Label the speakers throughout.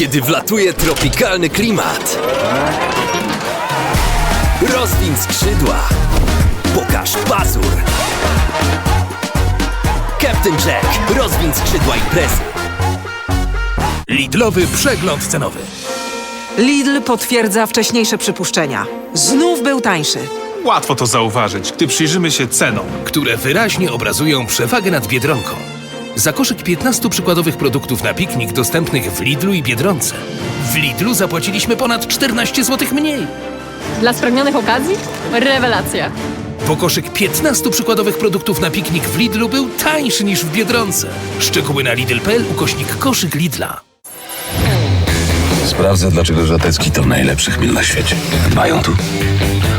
Speaker 1: kiedy wlatuje tropikalny klimat. Rozwin skrzydła. Pokaż pazur. Captain Jack. Rozwin skrzydła imprezy.
Speaker 2: Lidlowy przegląd cenowy.
Speaker 3: Lidl potwierdza wcześniejsze przypuszczenia. Znów był tańszy.
Speaker 4: Łatwo to zauważyć, gdy przyjrzymy się cenom.
Speaker 2: które wyraźnie obrazują przewagę nad Biedronką. Za koszyk 15 przykładowych produktów na piknik dostępnych w Lidlu i Biedronce. W Lidlu zapłaciliśmy ponad 14 zł mniej,
Speaker 5: Dla spragnionych okazji? Rewelacja.
Speaker 2: bo koszyk 15 przykładowych produktów na piknik w Lidlu był tańszy niż w Biedronce. Szczegóły na lidl.pl ukośnik koszyk Lidla.
Speaker 6: Sprawdzę, dlaczego Żatecki to najlepszy chmiel na świecie. Dbają tu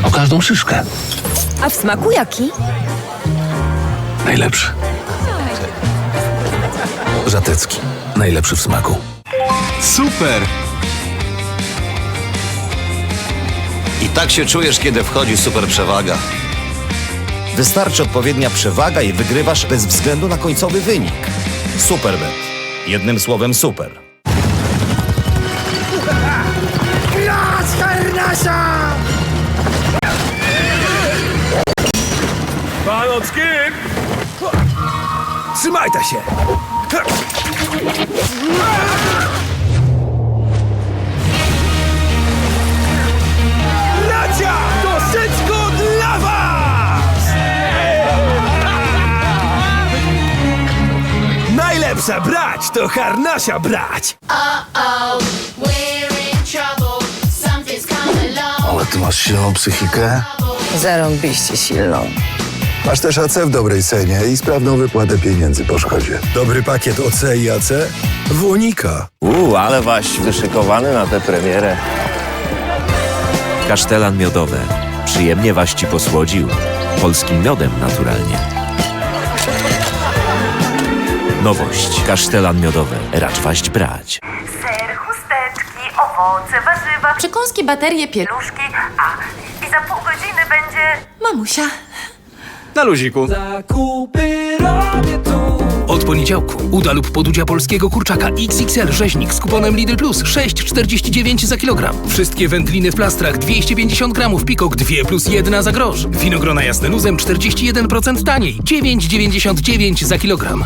Speaker 6: o każdą szyszkę.
Speaker 7: A w smaku jaki?
Speaker 6: Najlepszy. Żatecki. Najlepszy w smaku.
Speaker 4: Super!
Speaker 8: I tak się czujesz, kiedy wchodzi super przewaga. Wystarczy odpowiednia przewaga i wygrywasz bez względu na końcowy wynik. Superbet. Jednym słowem super.
Speaker 2: Trzymaj ta się! Bracia, to wszystko dla was! Najlepsza brać to harnasia brać!
Speaker 9: We're in trouble. Something's coming along.
Speaker 6: Ale ty masz silną psychikę.
Speaker 7: Zarąbiście silną.
Speaker 10: Masz też AC w dobrej cenie i sprawną wypłatę pieniędzy po szkodzie. Dobry pakiet OC i AC w Unika.
Speaker 8: Uuu, ale waś wyszykowany na tę premierę.
Speaker 11: Kasztelan miodowe. Przyjemnie waści posłodził. Polskim miodem naturalnie. Nowość. Kasztelan miodowy. Racz waść brać.
Speaker 9: Ser, chusteczki, owoce, warzywa, przekąski, baterie, pieluszki, a i za pół godziny będzie... Mamusia.
Speaker 8: Na luziku.
Speaker 2: Od poniedziałku uda lub podudzia polskiego kurczaka XXL rzeźnik z kuponem Lidl Plus 6,49 za kilogram. Wszystkie wędliny w plastrach 250 gramów, pikok 2 plus 1 za grosz. Winogrona jasne luzem 41% taniej 9,99 za kilogram.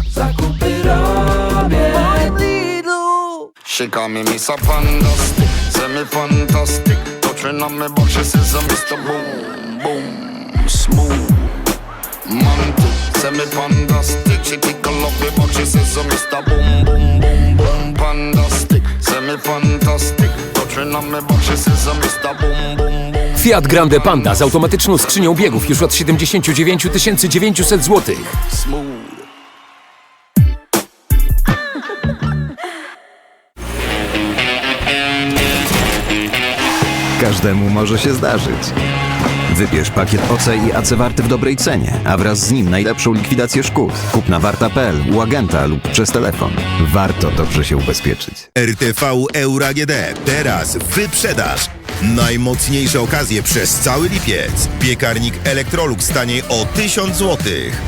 Speaker 10: She call me Miss Fantastic, me fantastic. Touching on me but she says I'm Mr. Boom, boom, smooth. Boom, fantastic. Say me fantastic. Touching on me but she says I'm Mr. Boom, boom, boom.
Speaker 1: Fiat Grande Panda z automatyczną skrzynią biegów już od 79 900 zł.
Speaker 10: smooth.
Speaker 12: Każdemu może się zdarzyć. Wybierz pakiet OC i AC warty w dobrej cenie, a wraz z nim najlepszą likwidację szkód. Kup na warta.pl, u agenta lub przez telefon. Warto dobrze się ubezpieczyć.
Speaker 10: RTV Euro AGD. Teraz wyprzedaż. Najmocniejsze okazje przez cały lipiec. Piekarnik Electrolux taniej o 1000 zł.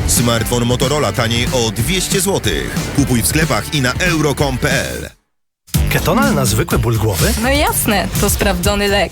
Speaker 10: Smartfon Motorola taniej o 200 zł. Kupuj w sklepach i na euro.com.pl.
Speaker 2: Ketonal na zwykły ból głowy?
Speaker 7: No jasne, to sprawdzony lek.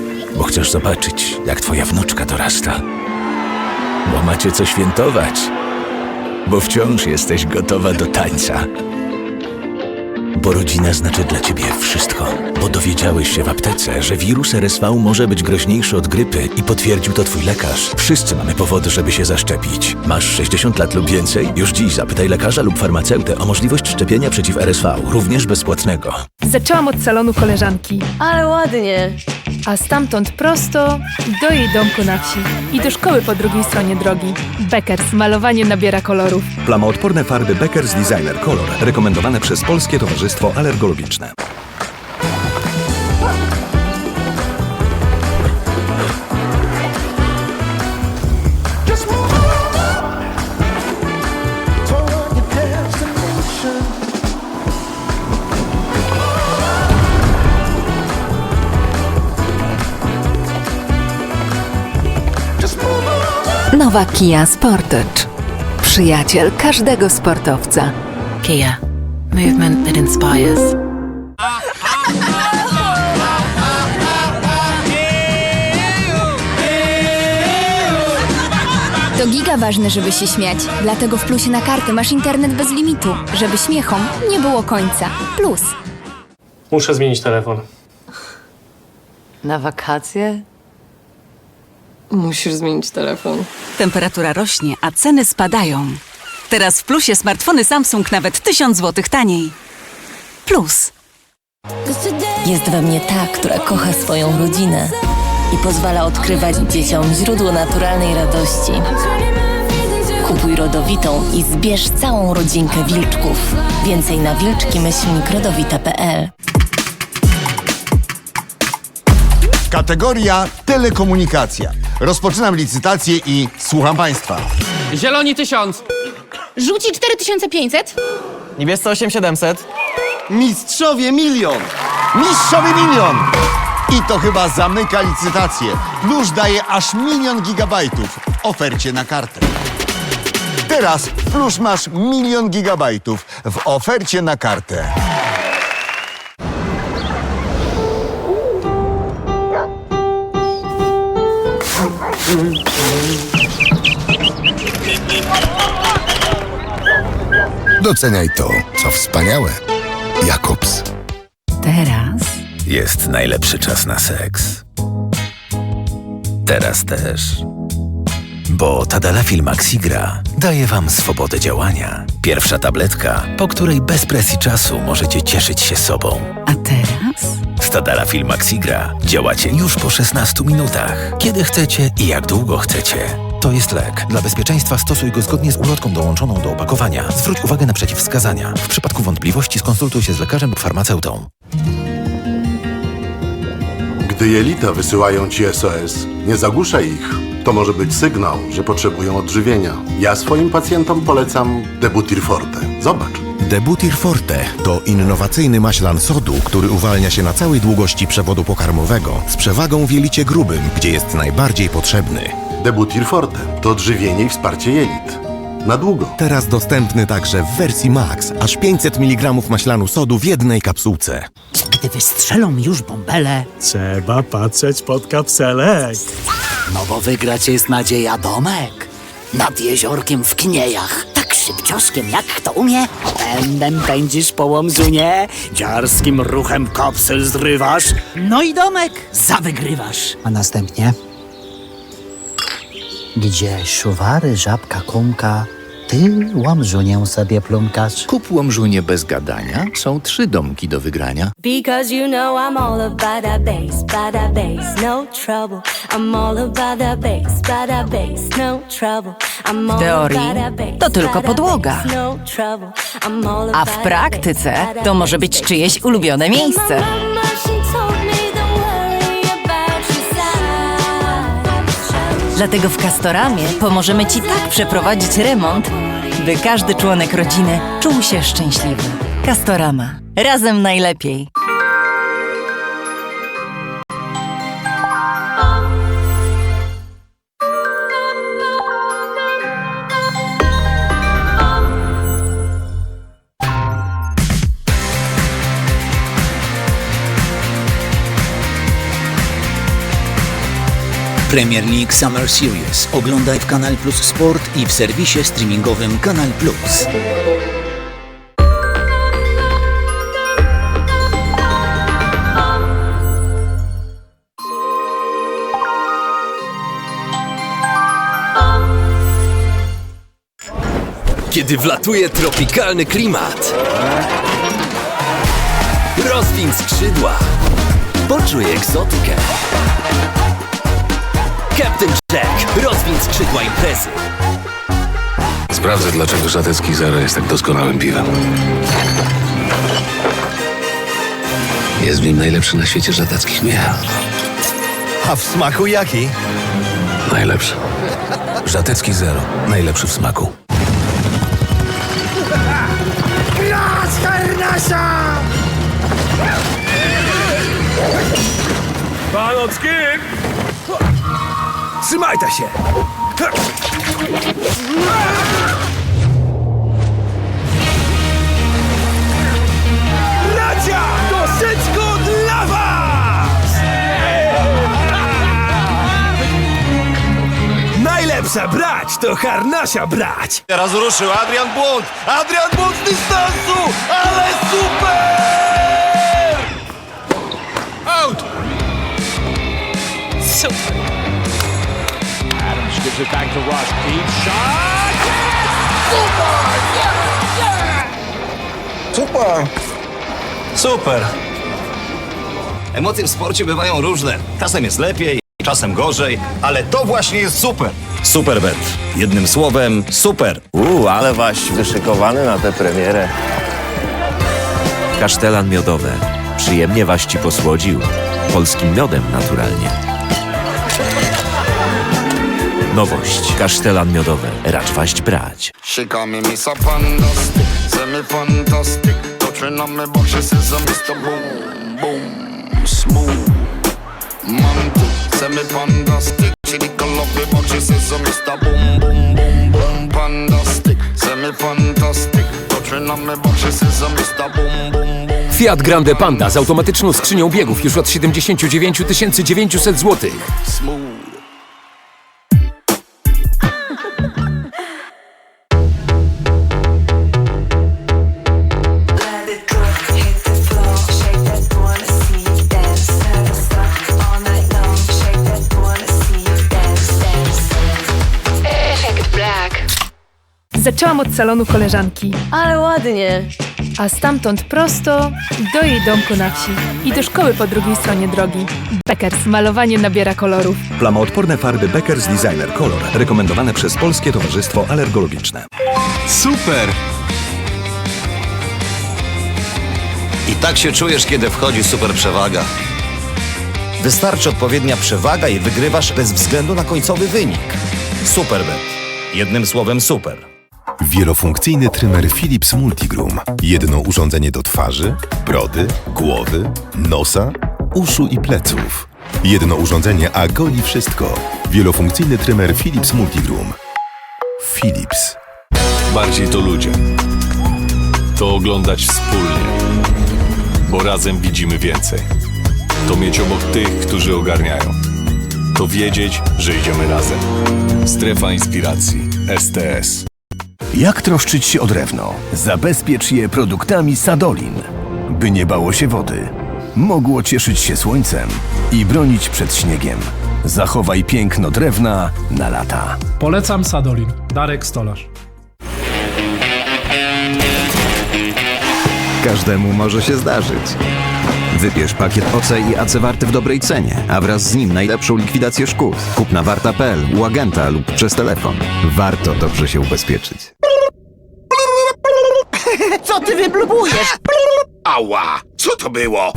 Speaker 11: Bo chcesz zobaczyć, jak twoja wnuczka dorasta. Bo macie co świętować. Bo wciąż jesteś gotowa do tańca. Bo rodzina znaczy dla ciebie wszystko. Bo dowiedziałeś się w aptece, że wirus RSV może być groźniejszy od grypy i potwierdził to twój lekarz. Wszyscy mamy powody, żeby się zaszczepić. Masz 60 lat lub więcej? Już dziś zapytaj lekarza lub farmaceutę o możliwość szczepienia przeciw RSV, również bezpłatnego.
Speaker 5: Zaczęłam od salonu koleżanki,
Speaker 7: Ale ładnie.
Speaker 5: A stamtąd prosto do jej domku na wsi i do szkoły po drugiej stronie drogi. Beckers, malowanie nabiera kolorów.
Speaker 12: Plamoodporne farby Beckers Designer Color, rekomendowane przez Polskie Towarzystwo Alergologiczne.
Speaker 13: Nowa Kia Sportage. Przyjaciel każdego sportowca.
Speaker 14: Kia. Movement that inspires.
Speaker 15: To giga ważne, żeby się śmiać. Dlatego w Plusie na kartę masz internet bez limitu, żeby śmiechom nie było końca. Plus.
Speaker 16: Muszę zmienić telefon.
Speaker 17: Na wakacje? Musisz zmienić telefon.
Speaker 18: Temperatura rośnie, a ceny spadają. Teraz w plusie smartfony Samsung nawet 1000 zł taniej. Plus.
Speaker 19: Jest we mnie ta, która kocha swoją rodzinę i pozwala odkrywać dzieciom źródło naturalnej radości. Kupuj rodowitą i zbierz całą rodzinkę wilczków. Więcej na wilczki-rodowita.pl
Speaker 20: Kategoria telekomunikacja. Rozpoczynam licytację i słucham Państwa.
Speaker 21: Zieloni 1000.
Speaker 15: Rzuci 4500?
Speaker 21: Niebiescy 8700.
Speaker 20: Mistrzowie milion! Mistrzowie milion! I to chyba zamyka licytację. Plus daje aż milion gigabajtów w ofercie na kartę. Teraz Plus masz milion gigabajtów w ofercie na kartę.
Speaker 22: Doceniaj to, co wspaniałe. Jakobs.
Speaker 11: Teraz jest najlepszy czas na seks. Teraz też. Bo Tadalafil Maxigra daje Wam swobodę działania. Pierwsza tabletka, po której bez presji czasu możecie cieszyć się sobą.
Speaker 18: A teraz?
Speaker 11: Z Tadalafil Maxigra działacie już po 16 minutach. Kiedy chcecie i jak długo chcecie. To jest lek. Dla bezpieczeństwa stosuj go zgodnie z ulotką dołączoną do opakowania. Zwróć uwagę na przeciwwskazania. W przypadku wątpliwości skonsultuj się z lekarzem lub farmaceutą.
Speaker 23: Gdy jelita wysyłają ci SOS, nie zagłuszaj ich. To może być sygnał, że potrzebują odżywienia. Ja swoim pacjentom polecam Debutir Forte. Zobacz.
Speaker 22: Debutir Forte to innowacyjny maślan sodu, który uwalnia się na całej długości przewodu pokarmowego z przewagą w jelicie grubym, gdzie jest najbardziej potrzebny.
Speaker 23: Debutir Forte to odżywienie i wsparcie jelit. Na długo.
Speaker 22: Teraz dostępny także w wersji Max, aż 500 mg maślanu sodu w jednej kapsułce.
Speaker 24: Gdy wystrzelą już bąbele,
Speaker 25: Trzeba patrzeć pod kapselek.
Speaker 24: No bo wygrać jest nadzieja domek. Nad jeziorkiem w Kniejach. Tak szybcioskiem jak kto umie. Pędem pędzisz po łomzunie, dziarskim ruchem kapsel zrywasz. No i domek zawygrywasz. A następnie... Gdzie szuwary, żabka, kumka, ty łomżunię sobie plumkasz.
Speaker 26: Kup łomżunie bez gadania. Są trzy domki do wygrania.
Speaker 27: Because you know I'm all about that bass, about that bass, no trouble. I'm all about that bass, about that bass, no trouble.
Speaker 13: W teorii to tylko podłoga.
Speaker 27: no
Speaker 13: A w praktyce to może być czyjeś ulubione miejsce. Dlatego w Castoramie pomożemy Ci tak przeprowadzić remont, by każdy członek rodziny czuł się szczęśliwy. Castorama. Razem najlepiej.
Speaker 24: Premier League Summer Series oglądaj w Kanal Plus Sport i w serwisie streamingowym Kanal Plus.
Speaker 28: Kiedy wlatuje tropikalny klimat. Rozwiń skrzydła. Poczuj egzotykę. Captain Jack. Rozwiń skrzydła imprezy.
Speaker 29: Sprawdzę, dlaczego Żatecki Zero jest tak doskonałym piwem. Jest w nim najlepszy na świecie żateckich miał.
Speaker 11: A w smaku jaki?
Speaker 29: Najlepszy.
Speaker 11: Żatecki Zero. Najlepszy w smaku. Trzymaj ta się! Bracia, to wszystko dla was! Najlepsza brać to harnasia brać!
Speaker 20: Teraz ruszył Adrian Błąd! Adrian Błąd z dystansu! Ale super!
Speaker 11: Out!
Speaker 30: Super. Gives it back to Rush. Deep shot. Super!
Speaker 8: Super! Super! Emocje w sporcie bywają różne. Czasem jest lepiej, czasem gorzej, ale to właśnie jest super! Superbet. Jednym słowem, super!
Speaker 31: Uuu, ale waś wyszykowany na tę premierę.
Speaker 32: Kasztelan miodowy. Przyjemnie waś ci posłodził. Polskim miodem naturalnie. Nowość. Kasztelan miodowy. Racz waść brać.
Speaker 10: She call me Miss Fantastic, say me fantastic. Touching on me back, she says I'm Mr. Boom, boom, smooth. Mantic, say me fantastic. She dick love me back, she says I'm Mr. Boom, boom, boom, boom. Fantastic, say me fantastic. Touching on me back, she says I'm Mr. Boom, boom, boom.
Speaker 28: Fiat Grande Panda z automatyczną skrzynią biegów już od 79 900 zł.
Speaker 10: Smooth.
Speaker 5: Zaczęłam od salonu koleżanki,
Speaker 27: Ale ładnie.
Speaker 5: a stamtąd prosto do jej domku na wsi i do szkoły po drugiej stronie drogi. Beckers malowanie nabiera kolorów.
Speaker 11: Plamoodporne farby Beckers Designer Color, rekomendowane przez Polskie Towarzystwo Alergologiczne.
Speaker 8: Super! I tak się czujesz, kiedy wchodzi super przewaga. Wystarczy odpowiednia przewaga i wygrywasz bez względu na końcowy wynik. Superbet. Jednym słowem super.
Speaker 22: Wielofunkcyjny trymer Philips Multigroom. Jedno urządzenie do twarzy, brody, głowy, nosa, uszu i pleców. Jedno urządzenie, a goli wszystko. Wielofunkcyjny trymer Philips Multigroom. Philips.
Speaker 1: Bardziej to ludzie. To oglądać wspólnie. Bo razem widzimy więcej. To mieć obok tych, którzy ogarniają. To wiedzieć, że idziemy razem. Strefa inspiracji. STS.
Speaker 11: Jak troszczyć się o drewno? Zabezpiecz je produktami Sadolin, by nie bało się wody, mogło cieszyć się słońcem i bronić przed śniegiem. Zachowaj piękno drewna na lata.
Speaker 25: Polecam Sadolin. Darek Stolarz.
Speaker 12: Każdemu może się zdarzyć. Wybierz pakiet OC i AC warty w dobrej cenie, a wraz z nim najlepszą likwidację szkód. Kup na warta.pl, u agenta lub przez telefon. Warto dobrze się ubezpieczyć.
Speaker 33: Co ty wyblubujesz?
Speaker 34: Ała! Co to było?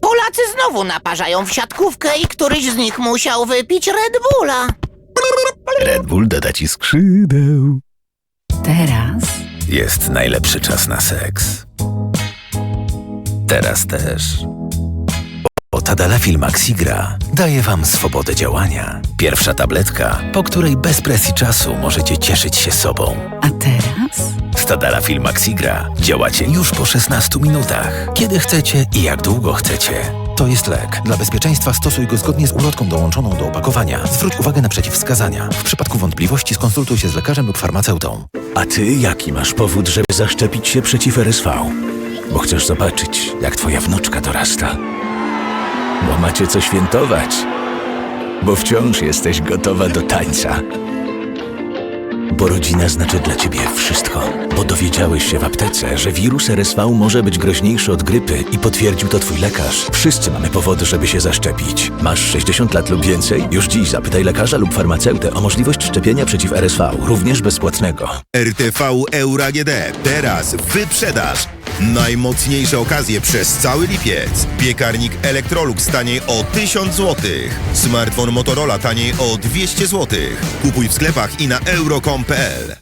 Speaker 33: Polacy znowu naparzają w siatkówkę i któryś z nich musiał wypić Red Bulla.
Speaker 11: Red Bull doda ci skrzydeł.
Speaker 18: Teraz
Speaker 11: Jest najlepszy czas na seks. Teraz też. Bo Tadalafil Maxigra daje wam swobodę działania. Pierwsza tabletka, po której bez presji czasu możecie cieszyć się sobą.
Speaker 18: A teraz?
Speaker 11: Z Tadalafil Maxigra działacie już po 16 minutach. Kiedy chcecie i jak długo chcecie. To jest lek. Dla bezpieczeństwa stosuj go zgodnie z ulotką dołączoną do opakowania. Zwróć uwagę na przeciwwskazania. W przypadku wątpliwości skonsultuj się z lekarzem lub farmaceutą. A ty jaki masz powód, żeby zaszczepić się przeciw RSV? Bo chcesz zobaczyć, jak twoja wnuczka dorasta. Bo macie co świętować. Bo wciąż jesteś gotowa do tańca. Bo rodzina znaczy dla ciebie wszystko. Bo dowiedziałeś się w aptece, że wirus RSV może być groźniejszy od grypy i potwierdził to twój lekarz. Wszyscy mamy powody, żeby się zaszczepić. Masz 60 lat lub więcej? Już dziś zapytaj lekarza lub farmaceutę o możliwość szczepienia przeciw RSV, również bezpłatnego.
Speaker 22: RTV Euro AGD. Teraz wyprzedaż. Najmocniejsze okazje przez cały lipiec. Piekarnik Electrolux taniej o 1000 zł. Smartfon Motorola taniej o 200 zł. Kupuj w sklepach i na euro.com.pl.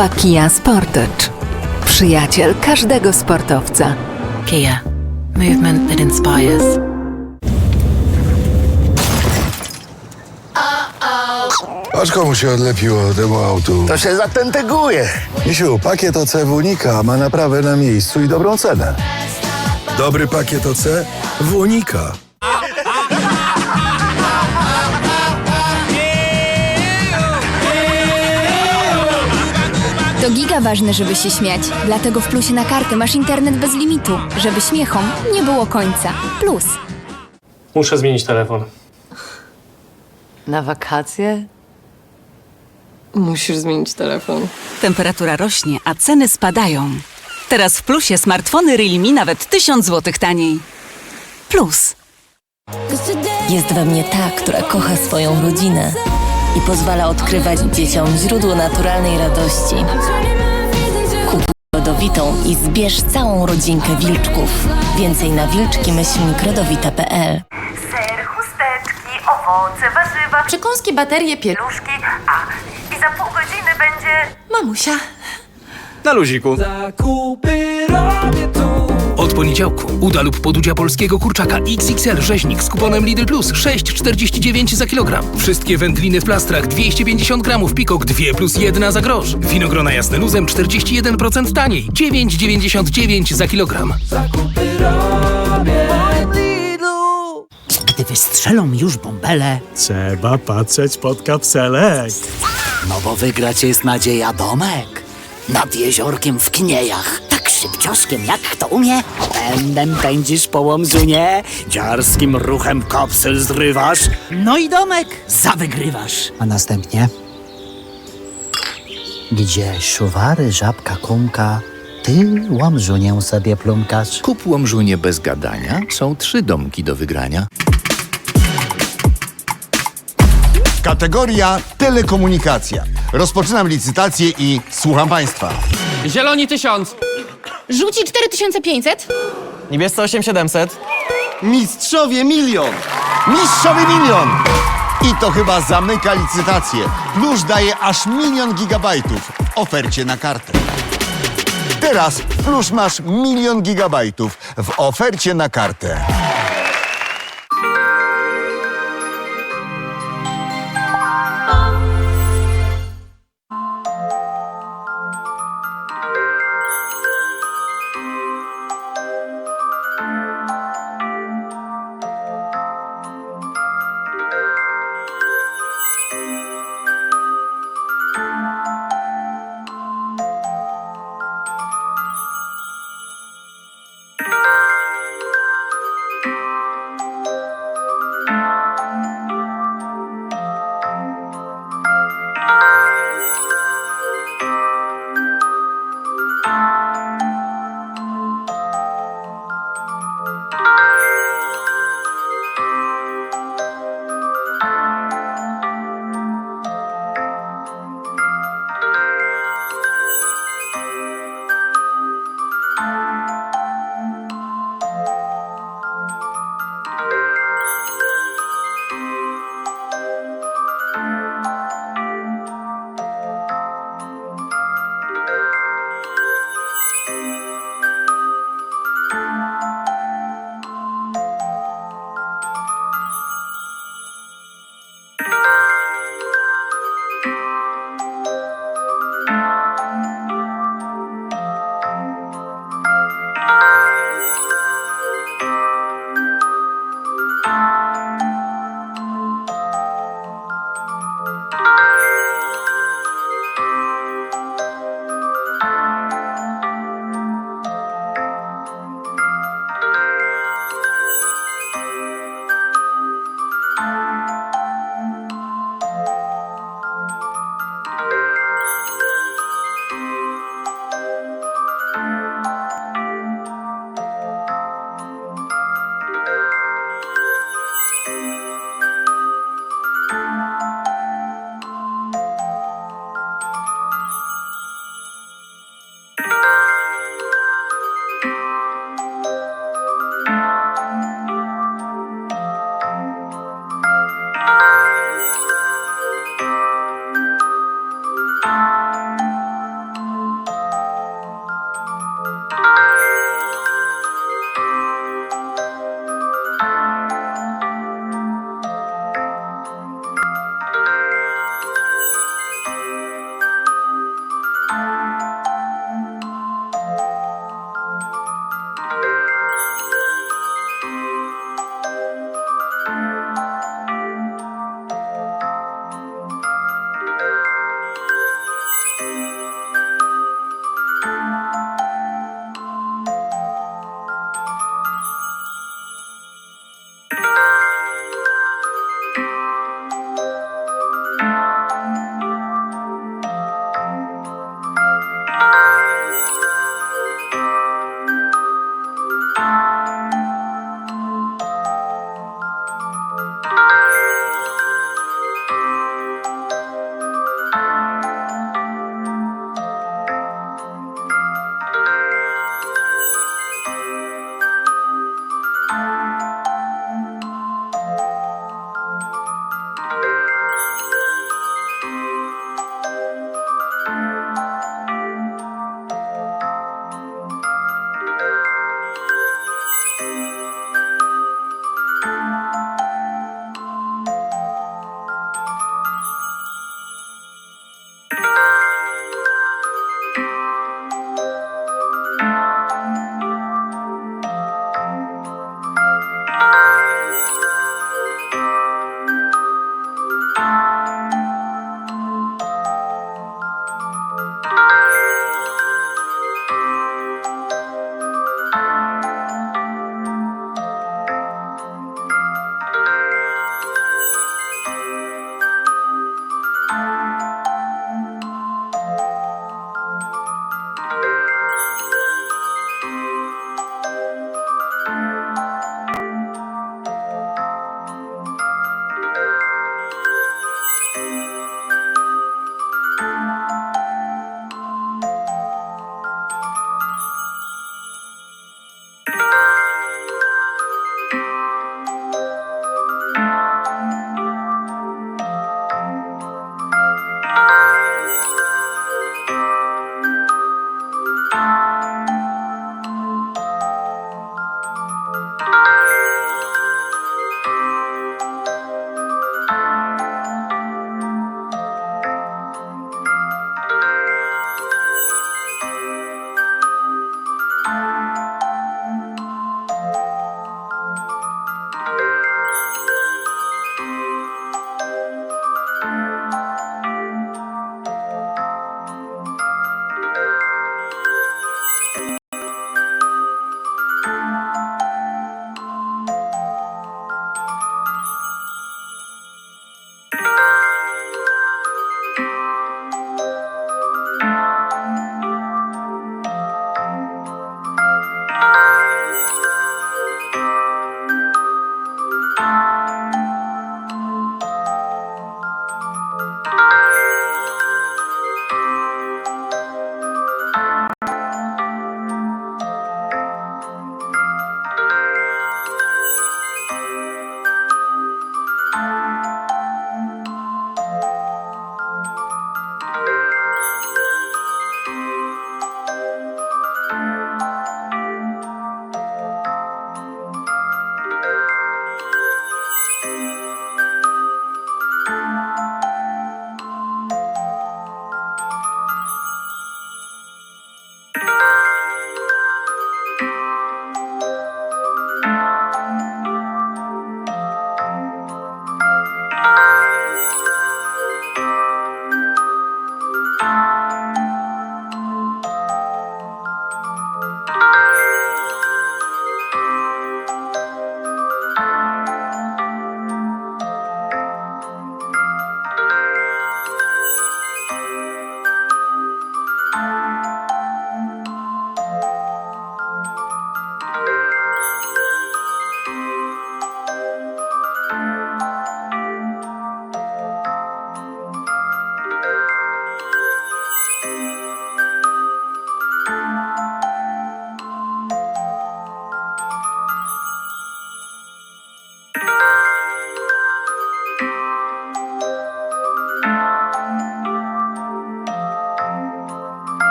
Speaker 13: Nowa Kia Sportage. Przyjaciel każdego sportowca.
Speaker 29: Kia. Movement that inspires.
Speaker 6: Patrz komu się odlepiło temu autu.
Speaker 35: To się zatenteguje.
Speaker 6: Misiu, pakiet OC w Unika ma naprawę na miejscu i dobrą cenę. Dobry pakiet OC w
Speaker 15: To giga ważne, żeby się śmiać. Dlatego w Plusie na kartę masz internet bez limitu, żeby śmiechom nie było końca. Plus.
Speaker 17: Muszę zmienić telefon.
Speaker 36: Na wakacje? Musisz zmienić telefon.
Speaker 18: Temperatura rośnie, a ceny spadają. Teraz w Plusie smartfony Realme nawet 1000 zł taniej. Plus.
Speaker 19: Jest we mnie ta, która kocha swoją rodzinę i pozwala odkrywać dzieciom źródło naturalnej radości. Kup lodowitą i zbierz całą rodzinkę wilczków. Więcej na wilczki-lodowite.pl
Speaker 37: Ser, chusteczki, owoce, warzywa, przekąski, baterie, pieluszki, a i za pół godziny będzie...
Speaker 18: Mamusia.
Speaker 2: Na luziku. Od poniedziałku uda lub podudzia polskiego kurczaka XXL rzeźnik z kuponem Lidl Plus 6,49 za kilogram. Wszystkie wędliny w plastrach 250 gramów pikok 2 plus 1 za grosz. Winogrona jasne luzem 41% taniej 9,99 za kilogram.
Speaker 24: Gdy wystrzelą już bąbele,
Speaker 38: Trzeba patrzeć pod kapselek.
Speaker 24: no bo wygrać jest nadzieja domek. Nad jeziorkiem w Kniejach. Tak szybcioskiem jak kto umie. Pędem pędzisz po łomzunie, dziarskim ruchem kopsel zrywasz. No i domek zawygrywasz. A następnie... Gdzie szuwary, żabka, kumka, ty łomżunię sobie plumkasz.
Speaker 37: Kup łomżunie bez gadania. Są trzy domki do wygrania.
Speaker 20: Kategoria telekomunikacja. Rozpoczynam licytację i słucham Państwa.
Speaker 9: Zieloni 1000.
Speaker 15: Rzuci 4500?
Speaker 9: Niebiescy 8700.
Speaker 20: Mistrzowie milion! Mistrzowie milion! I to chyba zamyka licytację. Plus daje aż milion gigabajtów w ofercie na kartę. Teraz Plus masz milion gigabajtów w ofercie na kartę.